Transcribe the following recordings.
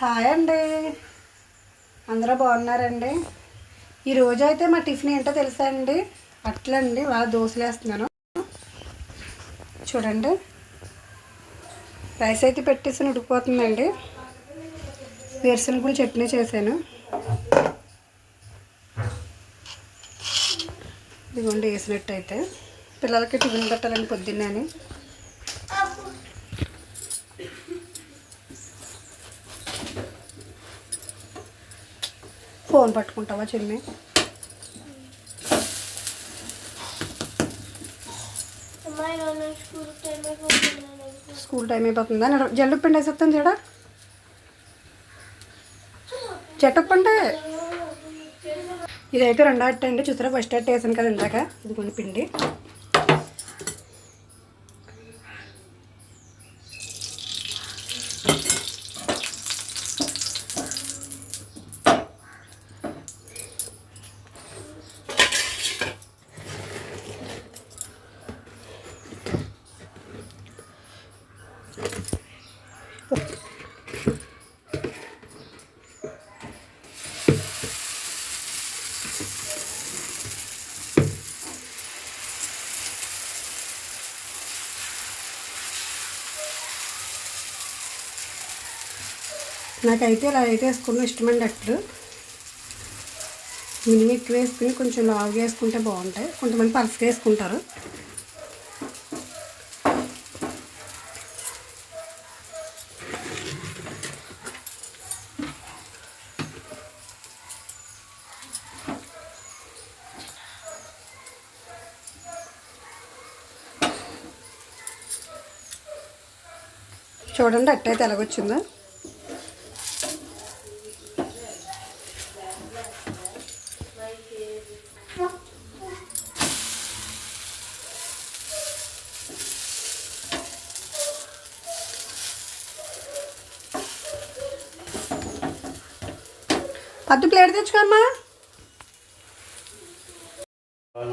Hi అండి. అందరూ బాగున్నారండి? ఈరోజు అయితే మా టిఫిన్ ఏంటో తెలుసా అండి? అట్లండి వాళ్ళ దోశలు వేస్తున్నాను. చూడండి. రైస్ అయితే పెట్టేసి ఉడికిపోతుందండి. వేరుశనగలు చట్నీ చేశాను. ఇదిగోండి వేసినట్టు అయితే పిల్లలకి టిఫిన్ పెట్టాలని పొద్దున్నే ఫోన్ పట్టుకుంటావా చిన్ని స్కూల్ టైం అయిపోతుందా? జల్లు పిండి వేసేస్తాను చాడ చెట్టప్ప అంటే ఇదైతే రెండో అట్ట అండి చూసారా? ఫస్ట్ అట్ట వేసాను కదా ఇందాక. ఇది కొన్ని పిండి. నాకైతే ఇలా అయితే వేసుకున్న ఇష్టమండి అట్లు మినిమం ఎక్కువ వేసుకుని కొంచెం లావుగా వేసుకుంటే బాగుంటాయి. కొంతమంది పలుసగా వేసుకుంటారు. చూడండి అట్టే తెలగొచ్చిందా పద్దు ప్లేట్ తెచ్చుకోమ్మా.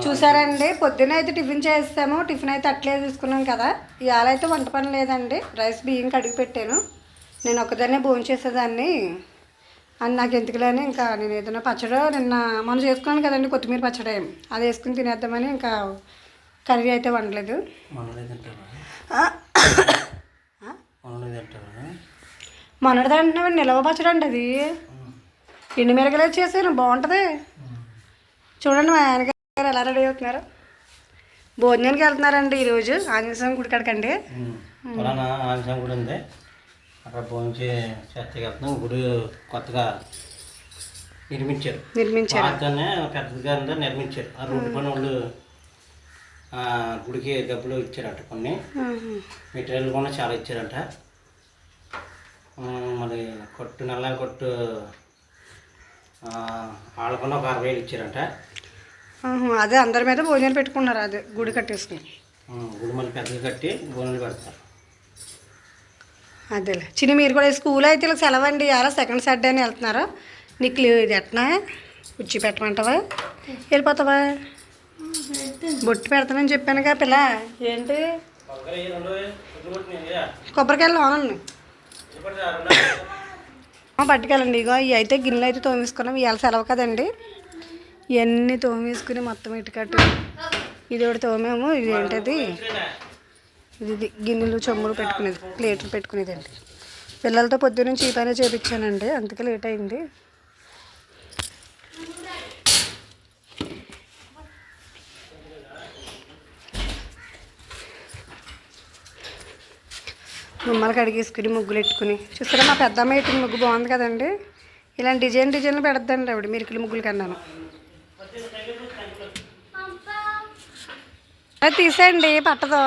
చూసారండి పొద్దున అయితే టిఫిన్ చేస్తాము టిఫిన్ అయితే అట్లే తీసుకున్నాం కదా. ఇవాళ అయితే వంట పని లేదండి. రైస్ బియ్యం కడిగి పెట్టాను. నేను ఒకదాన్నే భోజనం చేసేదాన్ని. అని నాకు ఎందుకులేని ఇంకా నేను ఏదైనా పచ్చడి నిన్న మనం చేసుకున్నాను కదండి కొత్తిమీర పచ్చడి. అది వేసుకుని తినేద్దామని ఇంకా కర్రీ అయితే వండలేదు. మొన్నటిది అంటున్నావు నిలవ పచ్చడి అండి అది. ఎండు మిరగలేదు చేసాను బాగుంటుంది. చూడండి మా ఆయనగారు ఎలా రెడీ అవుతున్నారు. భోజనానికి వెళ్తున్నారండి ఈరోజు ఆంజనేయ గుడి కాడికండి. ఆంజనేయం గుడి ఉంది. అక్కడ భోంచి చేస్తే వెళ్తున్నాం. గుడి కొత్తగా నిర్మించారు. నిర్మించారు. పెద్దగా నిర్మించారు. ఆ రోడ్డు పని వాళ్ళు గుడికి డబ్బులు ఇచ్చారట కొన్ని. మెటీరియల్ కూడా చాలా ఇచ్చారంట. మరి కొట్టు నల్ల కొట్టు వాళ్ళకున్న ఒక అరవై వేలు ఇచ్చారంట. అదే అందరి మీద భోజనాలు పెట్టుకున్నారు అదే గుడి కట్టేసుకుని. గుడి మళ్ళీ పెద్దగా కట్టి బోనలు పెడతారు. అదేలే. చిన్న మీరు కూడా స్కూల్ అయితే ఇలా సెలవు అండి అలా సెకండ్ సాటర్డే అని వెళ్తున్నారు. నీకు లీవ్ ఇది ఎట్నా? ఉచ్చి పెట్టమంటావా? వెళ్ళిపోతావా? బొట్టు పెడతానని చెప్పానుగా పిల్ల. ఏంటి? కొబ్బరికాయలు లోనండి పట్టుకెళ్ళండి ఇగో ఇవి అయితే గిన్నెలు అయితే తోమేసుకున్నాం. ఇవాళ సెలవు కదండి. ఇవన్నీ తోమేసుకుని మొత్తం ఇటుకట్టు ఇది ఒకటి తోమేము ఇది ఏంటది? ఇది గిన్నెలు చెమ్ములు పెట్టుకునేది ప్లేట్లు పెట్టుకునేది అండి పిల్లలతో పొద్దున్నుంచి ఈ పని చేపించానండి అందుకే లేట్ అయింది. గుమ్మలు కడిగేసుకుని ముగ్గులు పెట్టుకుని చూసారా మా పెద్దమ్మ పెట్టిన ముగ్గు బాగుంది కదండి? ఇలాంటి డిజైన్ డిజైన్లు పెడద్దండి ఆవిడ. మిరికిలి ముగ్గులు కన్నాను. అది తీసేయండి పట్టదో.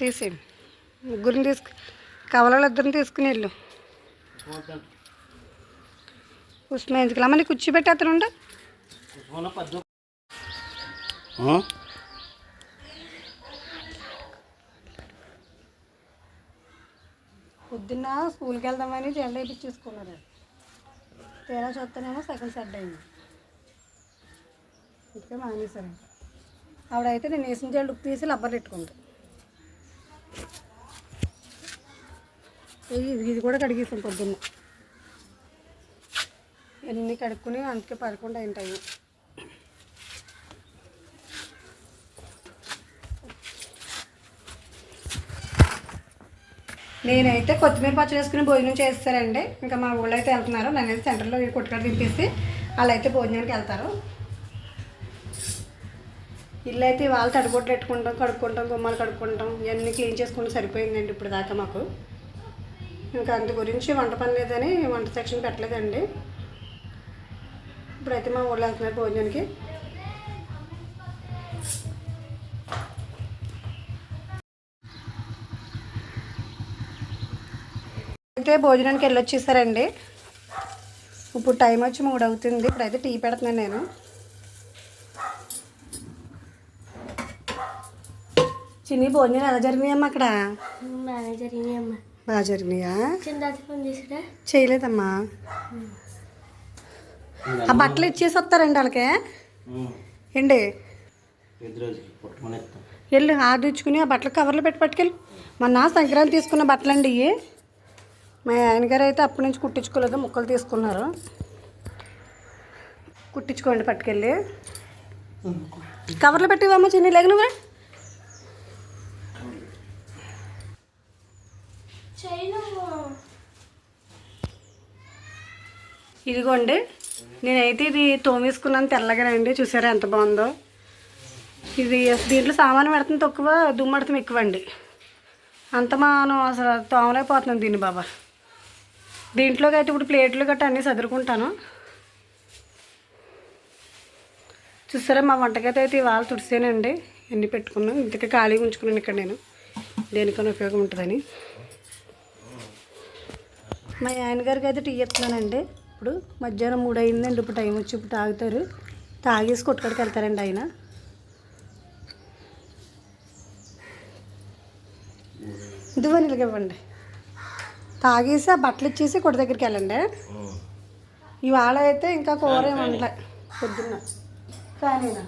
తీసేయండి. ముగ్గురిని తీసుకు కవలలో ఇద్దరిని తీసుకుని వెళ్ళు. ఉస్మా ఎందుకు అమ్మ నీకు కూర్చోబెట్టి అతను ఉండు పొద్దున్న స్కూల్కి వెళ్దామని జెండా వేయించేసుకున్నారు తీరా చూస్తేనేమో సెకండ్ సెట్ అయింది. ఇంకా మానేశారు. ఆవిడైతే నేను వేసిన జెండా ఉప్పు తీసి లబ్బర్ పెట్టుకుంది. ఇది ఇది కూడా కడిగేసాం పొద్దున్న. ఎన్ని కడుక్కుని అందుకే పదకొండు అయిన టైం నేనైతే కొత్తిమీర పచ్చడి వేసుకుని భోజనం చేస్తారండి. ఇంకా మా ఊళ్ళో అయితే వెళ్తున్నారు. నన్ను సెంటర్లో ఈ దింపేసి వాళ్ళు అయితే భోజనానికి వెళ్తారు. ఇల్లు అయితే వాళ్ళు తడిగొట్లు పెట్టుకుంటాం కడుక్కుంటాం గుమ్మాలు కడుక్కుంటాం. ఇవన్నీ క్లీన్ చేసుకుంటూ సరిపోయిందండి ఇప్పుడు దాకా మాకు. ఇంకా అందు గురించి వంట పని లేదని వంట సెక్షన్ పెట్టలేదండి. ఇప్పుడైతే మా ఊళ్ళో వెళ్తున్నారు భోజనానికి. అయితే భోజనానికి వెళ్ళొచ్చేసారండి. ఇప్పుడు టైం వచ్చి మూడు అవుతుంది. ఇప్పుడైతే టీ పెడుతున్నాను నేను. చిన్ని భోజనం ఎలా జరిగినాయమ్మా అక్కడ? బాగా జరిగినాయి? బాగా చేయలేదమ్మా. ఆ బట్టలు ఇచ్చేసి వస్తారండి వాళ్ళకి? ఏంటి? వెళ్ళు ఆర్డర్ ఇచ్చుకుని ఆ బట్టలు కవర్లో పెట్టి పట్టుకెళ్ళి. మొన్న సంక్రాంతి తీసుకున్న బట్టలు అండి ఇవి మా ఆయన గారు అయితే అప్పటి నుంచి కుట్టించుకోలేదు ముక్కలు తీసుకున్నారు. కుట్టించుకోండి పట్టుకెళ్ళి. కవర్లో పెట్టివమ్మా చిన్న లేక నువ్వే? ఇదిగోండి నేనైతే ఇది తోమేసుకున్నాను తెల్లగానండి. చూసారా ఎంత బాగుందో? ఇది దీంట్లో సామాను పెడుతుంది తక్కువ దుమ్మడతం ఎక్కువ అండి అంత మనం అసలు తోమలేకపోతున్నాం దీన్ని బాబా. దీంట్లోకి అయితే ఇప్పుడు ప్లేట్లు గట్రా అన్నీ సదురుకుంటాను. చూసారా మా వంటకైతే అయితే ఇవాళ తుడిసేనండి. ఎన్ని పెట్టుకున్నాను? ఇంతకీ ఖాళీగా ఉంచుకున్నాను ఇక్కడ నేను. దేనికైనా ఉపయోగం ఉంటుందని. మా ఆయన గారికి అయితే టీ ఇస్తున్నానండి. ఇప్పుడు మధ్యాహ్నం మూడు అయిందండి ఇప్పుడు టైం వచ్చి ఇప్పుడు తాగుతారు. తాగేసి కొట్టుకడికి వెళ్తారండి ఆయన. ఇదిగో ఇలాగ ఇవ్వండి. తాగేసి ఆ బట్టలు ఇచ్చేసి కొట్టు దగ్గరికి వెళ్ళండి. ఇవాళ అయితే ఇంకా కూర ఏమి వండలే. పొద్దున్న. కానీనా